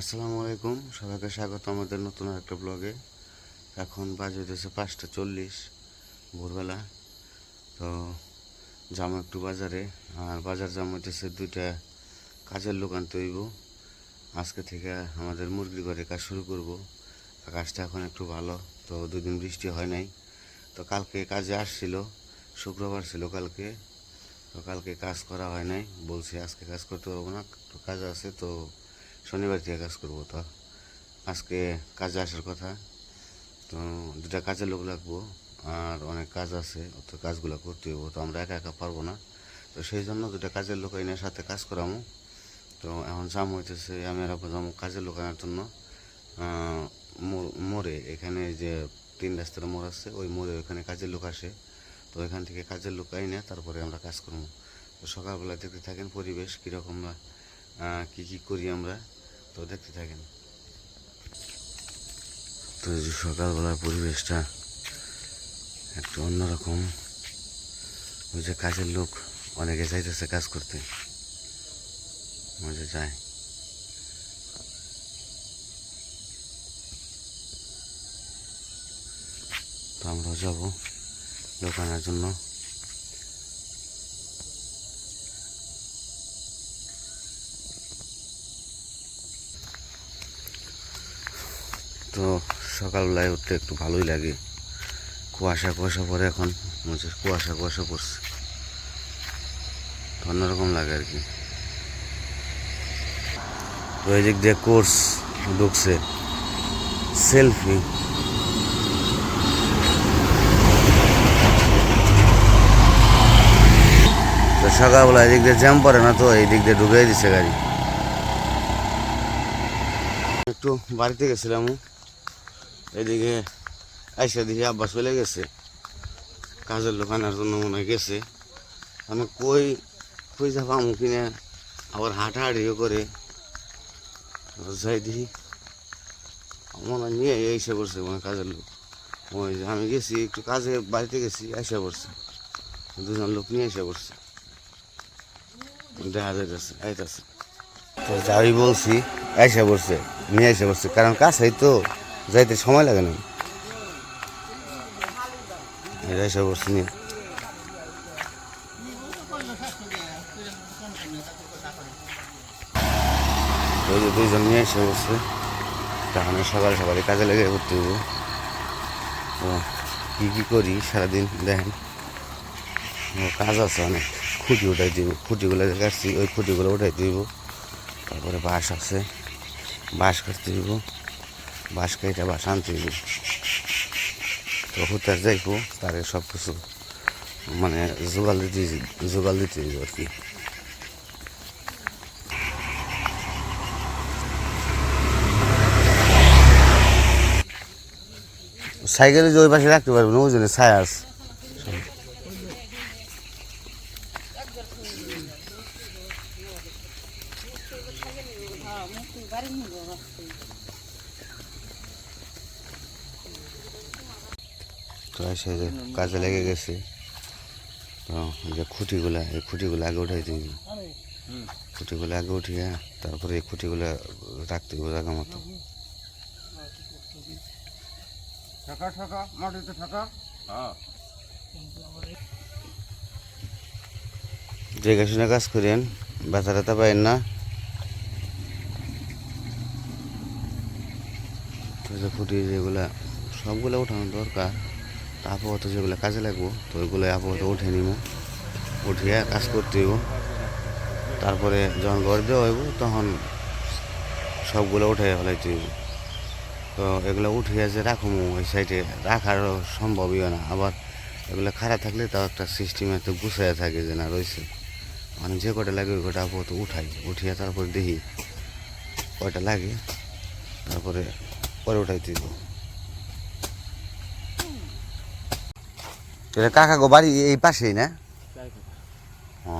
আসসালামু আলাইকুম। সবাইকে স্বাগত আমাদের নতুন একটা ব্লগে এখন বাজে হইতেছে পাঁচটা চল্লিশ ভোরবেলা। তো যাব একটু বাজারে, আর বাজার যাম হইতেছে দুইটা কাজের লোক আনতে হইব আজকে থেকে আমাদের মুরগির ঘরে কাজ শুরু করব। আকাশটা এখন একটু ভালো, তো দুদিন বৃষ্টি হয় নাই। তো কালকে কাজে আসছিল, শুক্রবার ছিল কালকে। তো কালকে কাজ করা হয় নাই, বলছি আজকে কাজ করতে পারব না, একটু কাজ আছে, তো শনিবার থেকে কাজ করব তো। আজকে কাজে আসার কথা। তো দুটা কাজের লোক লাগবো, আর অনেক কাজ আছে তো কাজগুলো করতে হইব, তো আমরা একা একা পারব না। তো সেই জন্য দুটা কাজের লোক এনে সাথে কাজ করামো। তো এখন জাম হইতেছে, আমি আর যাব কাজের লোক আনার জন্য। মোড়ে, এখানে যে তিন রাস্তার মোড় আছে, ওই মোড়ে ওখানে কাজের লোক আসে। তো এখান থেকে কাজের লোক আইনে তারপরে আমরা কাজ করব তো সকালবেলা দেখতে থাকেন পরিবেশ কীরকম কী কী করি আমরা। তো দেখতে থাকেন। তো যে সকালবেলার পরিবেশটা একটু অন্যরকম। ওই যে কাজের লোক অনেকে চাইতেছে কাজ করতে। যে যায়। তো আমরাও যাব লোক আনার জন্য। তো সকালবেলায় উঠতে একটু ভালোই লাগে। কুয়াশা কুয়াশা পরে এখন হচ্ছে কুয়াশা কুয়াশা পড়ছে। অন্যরকম লাগে আর কি। তো এই দিক দিয়ে কোর্স ঢুকছে। সেলফি তো সকালবেলা এদিক দিয়ে জ্যাম পড়ে না তো, এই দিক দিয়ে ঢুকিয়ে দিচ্ছে গাড়ি। একটু বাড়িতে গেছিলাম। এদিকে আইসা দেখি আব্বা চলে গেছে। কাজের লোক জন্য মনে গেছে। আমি কই কই যাব আমু কিনে? আবার হাঁটাহাঁটিও করে। যাই দেখি। মনে নিয়ে এসে পড়ছে মানে কাজের লোক। ওই আমি গেছি, একটু কাজে বাড়িতে গেছি এসে পড়ছে। দুজন লোক নিয়ে এসে পড়ছে। দেখা যাইতেছে, আইতেছে। তো যাই বলছি এসে পড়ছে নিয়ে এসে পড়ছে। কারণ কাছেই তো। যাইতে সময় লাগে না। এটা এসে পড়ছে নিয়ে। দুইজন নিয়ে এসে পড়ছে তখন সকাল সকালে কাজে লেগে করতে হইব তো কী কী করি সারাদিন? দেখেন। কাজ আছে অনেক। খুঁটি উঠাই দিব। খুঁটিগুলো কাটছি, ওই খুঁটিগুলো উঠাই দিব। তারপরে বাঁশ আছে। বাঁশ কাটতে দিব। বাঁশ কেটে বাঁশ আনতে তো হুতার যাইবো, তারে সব কিছু মানে জোগাল দিতে জোগাল দিতে আর কি। সাইকেলে যে ওই পাশে রাখতে পারবেন ওই জন্য ছায়া আছে। তো এসে যে কাজে লেগে গেছে তো এই যে খুঁটিগুলা এই খুঁটিগুলো আগে উঠাই দিই। খুঁটিগুলো আগে উঠিয়ে তারপরে এই খুঁটিগুলো রাখতে হবে জায়গা মতো। ঠাকা ঠাকা মাটিতে ঠাকা হ্যাঁ। দেখে শুনে কাজ করেন ব্যথা ট্যাথা পাইন না। যে খুঁটি যেগুলা সবগুলো উঠানো দরকার। আপাতত যেগুলো কাজে লাগবো, তো ওইগুলো আপাতত উঠে নিব। উঠিয়ে কাজ করতে হইব। তারপরে যখন ঘর দেওয়া হইব, তখন সবগুলো উঠে ফেলাইতে হইব। তো এগুলো উঠিয়ে যে রাখব, ওই সাইডে রাখারও সম্ভবই না। আবার এগুলো খারাপ থাকলে তাও একটা সিস্টেমে তো গুছাইয়া থাকে যে না রয়েছে মানে যে কটা লাগে ওই কটা আপাতত উঠাই। উঠিয়ে তারপর দেখি কয়টা লাগে। তারপরে পরে উঠাই দিব তাহলে কাকা গো বাড়ি এই পাশেই না? ও।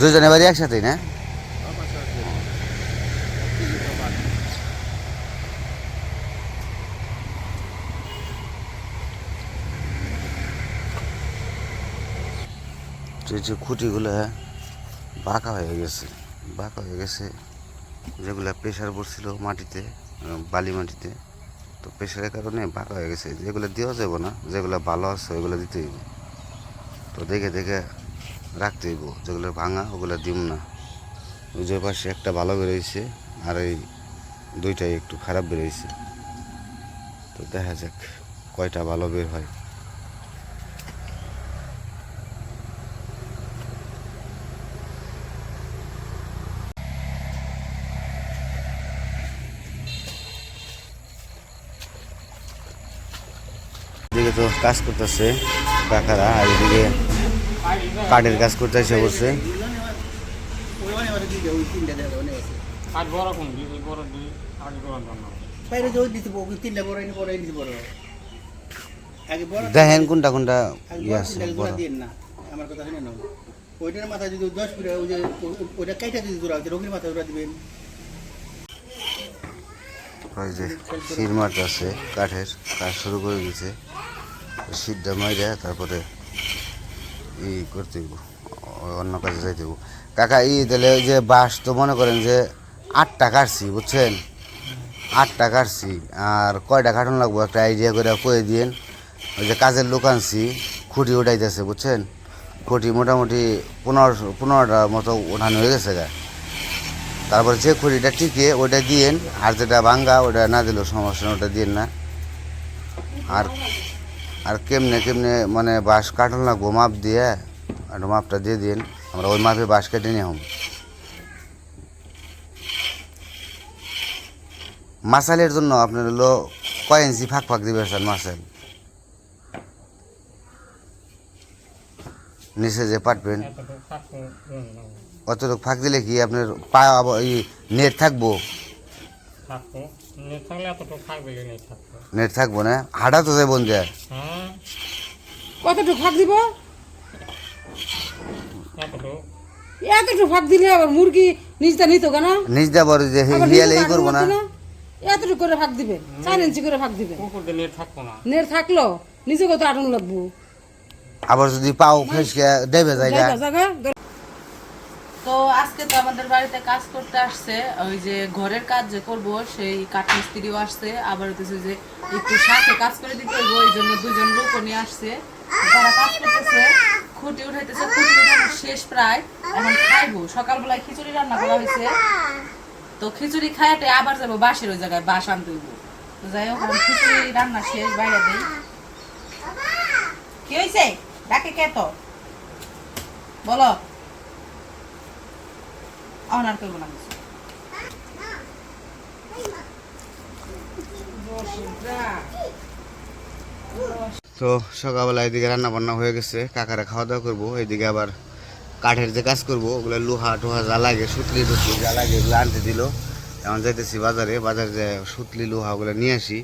দুজনে বাড়ি একসাথেই না? যে খুঁটিগুলো বাঁকা হয়ে গেছে, বাঁকা হয়ে গেছে। যেগুলো প্রেশার পড়ছিল মাটিতে বালি মাটিতে, তো প্রেশারের কারণে বাঁকা হয়ে গেছে। যেগুলো দেওয়া যাবে না, যেগুলো ভালো আছে, ওইগুলো দিতে হইব। তো দেখে দেখে রাখতে হইব, যেগুলো ভাঙা, ওগুলো দিব না। ওই যে পাশে একটা ভালো বেরোইছে, আর এই দুইটাই একটু খারাপ বেরোইছে। তো দেখা যাক, কয়টা ভালো বের হয় এদিকে তো কাজ করতেছে কাকারা আর এদিকে কাঠের কাজ করতে এসে দেখেন কোনটা কোনটা ইয়ে আছে আমার কথা শুনে নাও ওইটার মাথায় যদি দশ ফুট ওই যে ও- ওইটা কাইটা যদি জোড়া হচ্ছে রোগীর জোড়া দিবেন। ওই যে আছে কাঠের কাজ শুরু করে দিয়েছে শীতটা মাইরা তারপরে ই করতে অন্য কাজে যাইতে। কাকা ই তাহলে ওই যে বাস তো মনে করেন যে আটটা কাটছি, বুঝছেন? আটটা কাটছি, আর কয়টা কাটন লাগবো একটা আইডিয়া করে কয়ে দিয়েন। ওই যে কাজের লোক আনছি, খুঁটি উঠাইতেছে, বুঝছেন? খুঁটি মোটামুটি পনেরো পনেরোটা মতো উঠানো হয়ে গেছে গা। তারপরে যে খুঁটিটা টিকে ওটা দিয়েন, আর যেটা ভাঙ্গা ওটা না দিলেও সমস্যা ওটা দিয়েন না। আর আর কেমনে কেমনে মানে বাঁশ কাটন লাগবো মাপ দিয়ে একটু মাপটা দিয়ে দিন, আমরা ওই মাপে বাঁশ কেটে নিয়ে হম মাসালের জন্য আপনার হলো কয় ইঞ্চি ফাঁক ফাঁক দিবে স্যার মাসাল? নিচে যে পাটবেন, অতটুকু ফাঁক দিলে কি আপনার পা নেট থাকব। নেট থাকবে। না? হাঁটা তো হ্যাঁ। কতটুকু ফাঁক দিব? এতটুকু। ফাঁক দিলে আবার মুরগি নিজটা নিত কেন? নিজ দেবার যে হিয়ালে ই নিজে করব না। এতটুকু করে ফাঁক দিবে চার ইঞ্চি করে ফাঁক দিবে। নেট থাকতো না। নেট থাকল নিজেকে তো আটন লাগবো। আবার যদি পাও ফেসকে দেবে জায়গা তো আজকে তো আমাদের বাড়িতে কাজ করতে আসছে। ওই যে ঘরের কাজ যে করব, সেই কাঠ মিস্ত্রিও আসছে। আবার হচ্ছে যে একটু সাথে কাজ করে দিতে হইব ওই জন্য দুজন লোকও নিয়ে আসছে। তারা কাজ করতেছে, খুঁটি উঠাইতেছে, খুঁটি উঠানো শেষ প্রায়। এখন খাইবো। সকালবেলায় খিচুড়ি রান্না করা হয়েছে তো খিচুড়ি খাইতে আবার যাব বাসের ওই জায়গায় বাস আনতে হইব। তো যাই হোক খিচুড়ি রান্না শেষ, বাইরে দেই। কি হয়েছে ডাকে কে তো? বলো। অনার করব না। তো সকালবেলা এদিকে রান্না বান্না হয়ে গেছে, কাকারা খাওয়া দাওয়া করব, এদিকে আবার কাঠের যে কাজ করব, ওগুলো লোহা টোহা যা লাগে, সুতলি টুতলি যা লাগে এগুলো আনতে দিল। এখন যাইতেছি বাজারে বাজারে যে সুতলি লোহা ওগুলো নিয়ে আসি,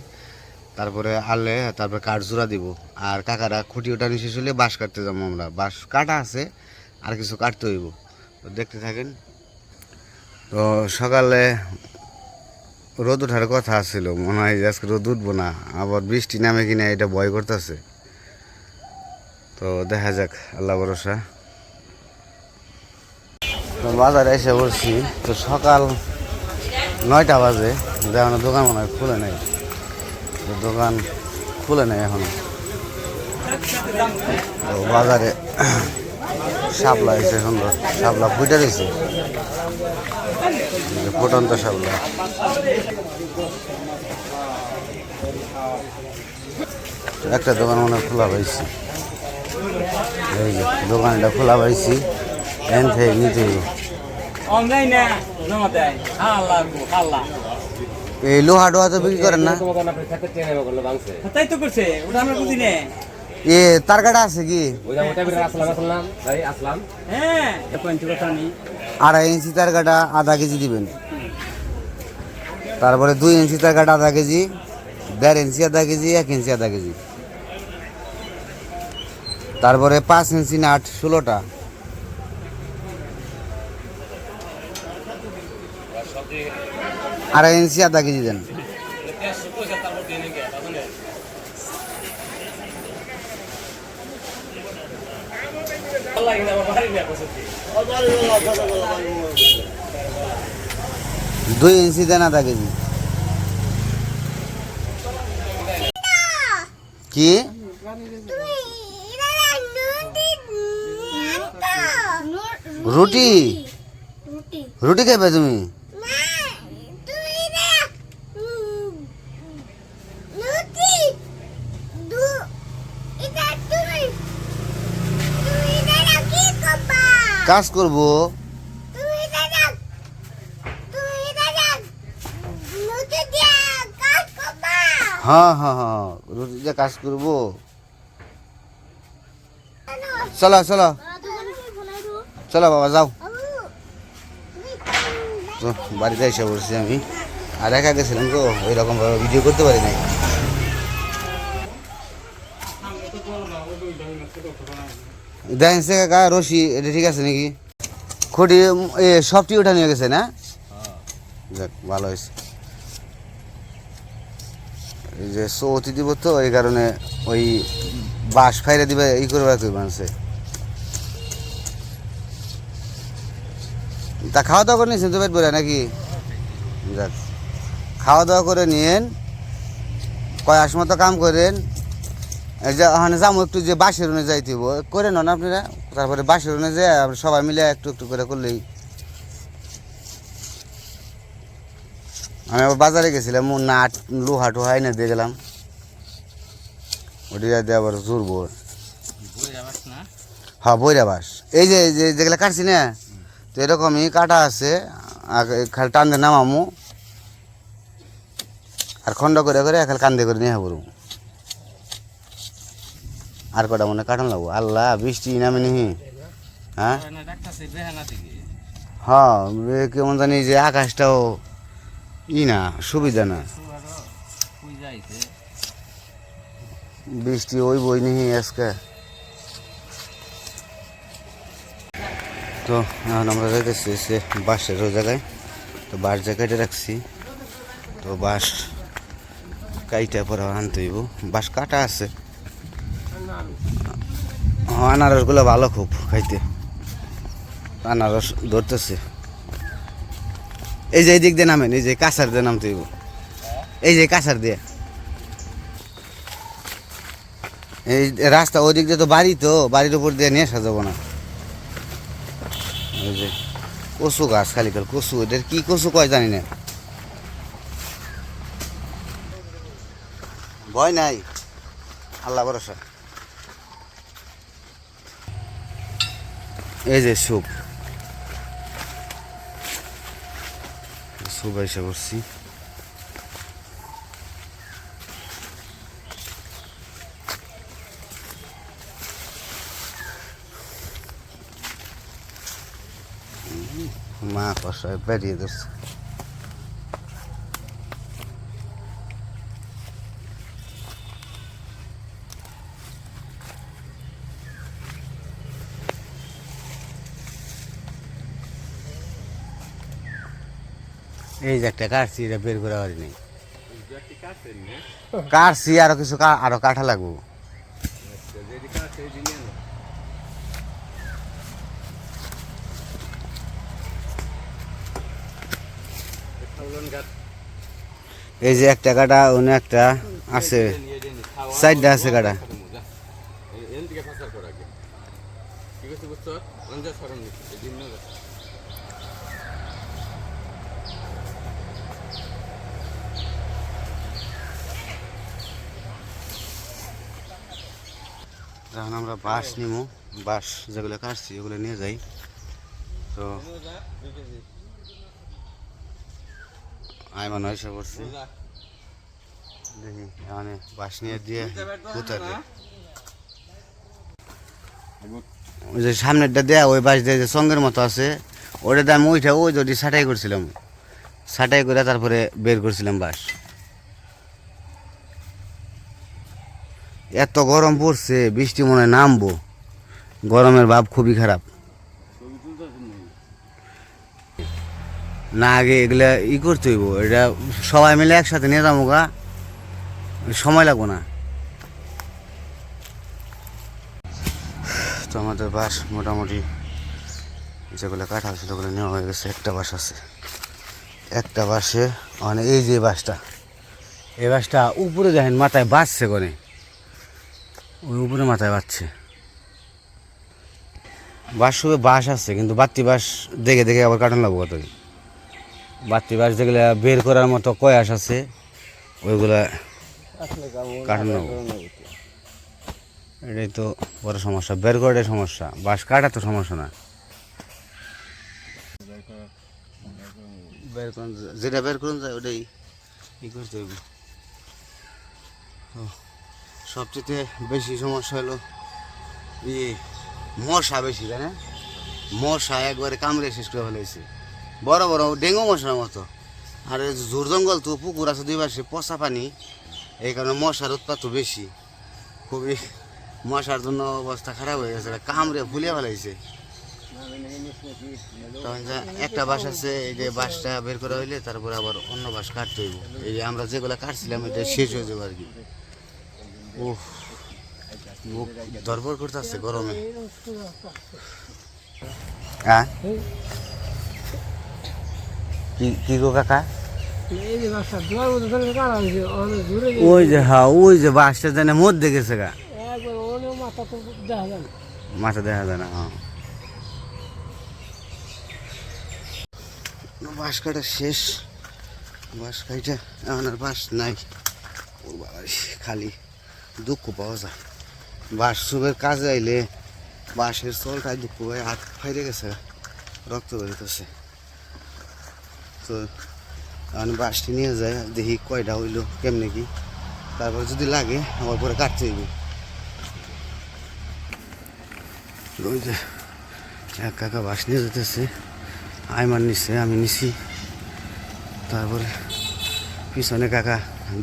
তারপরে আনলে তারপরে কাঠ জোড়া দিব। আর কাকারা খুঁটি ওটা নিচে চলে বাঁশ কাটতে যাব আমরা। বাঁশ কাটা আছে, আর কিছু কাটতে হইব। তো দেখতে থাকেন তো সকালে রোদ ওঠার কথা ছিল মনে হয় আজকে রোদ উঠবো না, আবার বৃষ্টি নামে কিনা এটা ভয় করতেছে। তো দেখা যাক, আল্লাহ ভরসা। তো বাজারে এসে বলছি তো সকাল নয়টা বাজে যেমন দোকান মনে হয় খুলে নেই। তো দোকান খুলে নেই এখনও। তো বাজারে শাপলা এসে সুন্দর শাপলা ফুটে রয়েছে এই ফুটন্ত শাপলা। একটা দোকান মনে খোলা পাইছি। এই যে দোকানটা খোলা পাইছি। এন থেকে নিতে এই লোহা টোহা তো বিক্রি করেন না? তাই তো করছে ওটা আমরা বুঝি না। এ তার কাটা আছে কি? হ্যাঁ। আড়াই ইঞ্চি তার কাটা আধা কেজি দিবেন। তারপরে দুই ইঞ্চি তার কাটা আধা কেজি দেড় ইঞ্চি আধা কেজি এক ইঞ্চি আধা কেজি। তারপরে পাঁচ ইঞ্চি নাট ষোলোটা। আড়াই ইঞ্চি আধা কেজি দেন লাগে না বাড়ি না বসে দুই ইঞ্চি দেনা থাকে কি? রুটি? রুটি খাইবে তুমি? কাজ করব। হ্যাঁ হ্যাঁ হ্যাঁ রুটি দিয়ে কাজ করব। চলো চলো। চলো বাবা যাও। তো বাড়িতে এসে বসছি আমি। আর একা গেছিলাম তো ওই রকম ভাবে ভিডিও করতে পারি নাই। দেখেন সে কাকা রশি এটা ঠিক আছে নাকি? খুঁটি এ সবটি ওঠা নিয়ে গেছে না? যাক ভালো হয়েছে। এই যে চৌতি দিব তো এই কারণে ওই বাঁশ ফাইরে দিবে ই করবে তুই মানুষে। তা খাওয়া দাওয়া করে নিয়েছেন তো পেট ভরে নাকি? যাক খাওয়া দাওয়া করে নিয়েন কয়াস মতো কাম করেন এই ওখানে যাব একটু যে বাসের রুনে যাইতে হইবো। করে নন আপনারা। তারপরে বাসের রুনে যে সবাই মিলে একটু একটু করে করলেই। আমি আবার বাজারে গেছিলাম নাট, লোহা টোহা এনে দিয়ে গেলাম। ওটি দিয়ে আবার জুড়বো হ্যাঁ বইরা বাস। এই যে যে যেগুলো কাটছি না, তো এরকমই কাটা আছে। খালি টান দিয়ে নামামু। আর খন্ড করে করে খালি কান্দে করে নিয়ে পড়ব আর কটা মনে কাটান লাগবো? আল্লাহ, বৃষ্টি নামে নিহি। হ্যাঁ? হ্যাঁ কেমন জানি যে আকাশটাও ই না, সুবিধা না। বৃষ্টি ওই বই নিহি আজকে। তো, এখন আমরা যাইতেছি সে বাসের ওই জায়গায়। তো বাস যে কেটে রাখছি। তো বাস কাইটা পরে আনতে হইব। বাস কাটা আছে। আনারসগুলো ভালো খুব খাইতে। আনারস ধরতেছে। এই যে দিক দিয়ে নামেন, এই যে কাঁচার দিয়ে নামতে এই যে কাঁচার দিয়ে। এই রাস্তা ওই দিক দিয়ে তো বাড়ি তো, বাড়ির উপর দিয়ে নিয়ে আসা যাব না। যে কচু গাছ খালি খালি কচু এটার কি কচু কয় জানি না। ভয় নাই। আল্লাহ ভরসা। এই যে সুপ। সুপ এসে করছি মা কষায় বেরিয়ে ধরছে। এই যে একটা কাটছি এটা বের করে পারি নাই। কাটছি আরও কিছু কা- আরও কাঠা লাগবো। এই যে একটা কাটা অন্য একটা আছে। সাইডটা আছে কাটা। এখন আমরা বাস নিমু বাস যেগুলো কাটছি, ওগুলো নিয়ে যাই। তো আইমান এসে পড়ছি। দেখি, এখানে বাস নিয়ে দিয়ে উতারে ওই যে সামনেরটা দেয়া, ওই বাস দিয়ে যে সঙ্গের মতো আছে ওটা আমি ওইটা, ওই যদি ছাটাই করছিলাম। ছাটাই করে তারপরে বের করছিলাম বাস এত গরম পড়ছে, বৃষ্টি মনে নামবো। গরমের ভাব খুবই খারাপ। না, আগে এগুলা ই করতে হইব। এটা সবাই মিলে একসাথে নিয়ে যাব গা। সময় লাগবো না। তো আমাদের বাস মোটামুটি যেগুলো কাটা আছে সেগুলো নেওয়া হয়ে গেছে। একটা বাস আছে। একটা বাসে মানে এই যে বাসটা, এই বাসটা উপরে দেখেন মাথায় বাঁচছে কোনে ওই উপরে মাথায় বাঁচছে বাস শুধু বাস আছে কিন্তু বাত্তি বাস দেখে দেখে আবার কাটানো লাগবো কত বাত্তি বাস যেগুলো বের করার মতো কয়াস আছে ওইগুলা কাটানো লাগবো। এটাই তো বড় সমস্যা বের করাটাই সমস্যা বাস কাটা তো সমস্যা না। বের করুন যেটা বের করুন যায় ওটাই ই করতে হবে। সবচেয়ে বেশি সমস্যা হলো ইয়ে মশা বেশি তাই না মশা একবারে কামড়ে শেষ করে ফেলেছে। বড় বড় ডেঙ্গু মশার মতো। আর ঝুর জঙ্গল তো পুকুর আছে দুই পাশে, পচা পানি, এই কারণে মশার উৎপাত বেশি। খুবই মশার জন্য অবস্থা খারাপ হয়ে গেছে, কামড়ে ফুলিয়ে ফেলাইছে তখন একটা বাস আছে, এই যে বাসটা বের করা হইলে তারপরে আবার অন্য বাস কাটতে হইব। এই যে আমরা যেগুলো কাটছিলাম, এটা শেষ হয়ে যাবে আর কি। ও মুখ দরবর করতে আসছে গরমে। হ্যাঁ কি গো কাকা? ওই যে হ্যাঁ ওই যে বাসটা জানে মধ্যে গেছে গা। মাথা দেখা যায় না হ্যাঁ। বাঁশ কাটা শেষ। বাঁশ কাইটা এখন আর বাঁশ নাই। খালি। দুঃখ পাওয়া যায়। বাঁশ সুবের কাজে আইলে বাঁশের চলটায় দুঃখ পায়, হাত ফাইরে গেছে, রক্ত বেরোতেছে তো এখন বাঁশটি নিয়ে যায়, দেখি কয়টা হইল, কেমনে কি। তারপর যদি লাগে, আমার পরে কাটতে হইবে। এক কাকা বাঁশ নিয়ে যেতেছে আইমান নিচ্ছে আমি নিছি। তারপরে পিছনে কাকা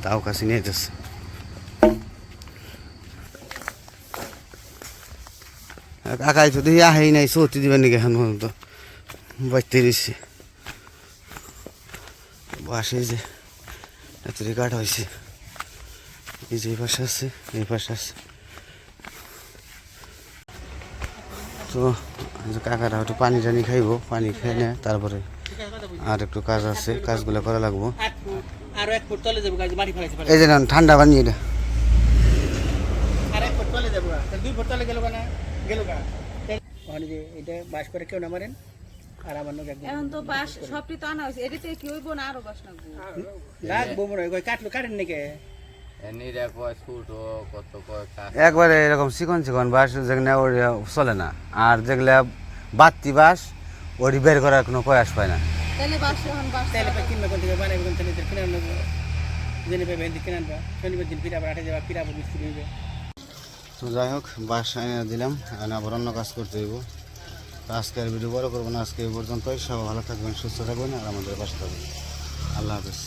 দাও কাছে নিয়ে যাচ্ছে কাকাই তো দেখি আহেই নাই, চৌতি দিবেন নাকি এখন পর্যন্ত। বাঁচতে দিচ্ছি বাসে যে এতটি কাঠ হয়েছে এই যে এই পাশে আছে, এই পাশে আছে। তো কাকারা একটু পানি টানি খাইবো, পানি খেয়ে নে, তারপরে আর একটু কাজ আছে, কাজগুলো করা লাগবো। এই যে ঠান্ডা পানি এটা। আর এক ফুট তলে যাব গা। তাহলে দুই ফুট তলে গেল না ওখানে যে এটা বাস করে কেউ না মারেন আর আমার লোক এখন তো বাস সবটি তো আনা হয়েছে এটাতে কি হইব না আরও বাস লাগবো লাগবো মনে হয় কাটলো কাটেন নাকি? একবারে এরকম চিকন চিকন বাস যেগুলো ওর চলে না। আর যেগুলা বাত্তি বাস ওটি বের করার কোনো প্রয়াস পায় না। তাহলে বাস এখন বাস তাহলে পরে কিনবে কোন আনব। শনিবার দিন ফিরে আটে যাবা ফিরাবো মিস্ত্রি হইবে। তো যাই হোক বাস এনে দিলাম আর আবার অন্য কাজ করতে হইব। তো আজকের ভিডিও বড় করব না, আজকে এই পর্যন্তই। সব ভালো থাকবেন, সুস্থ থাকবেন, আর আমাদের পাশে থাকবেন। আল্লাহ হাফিজ।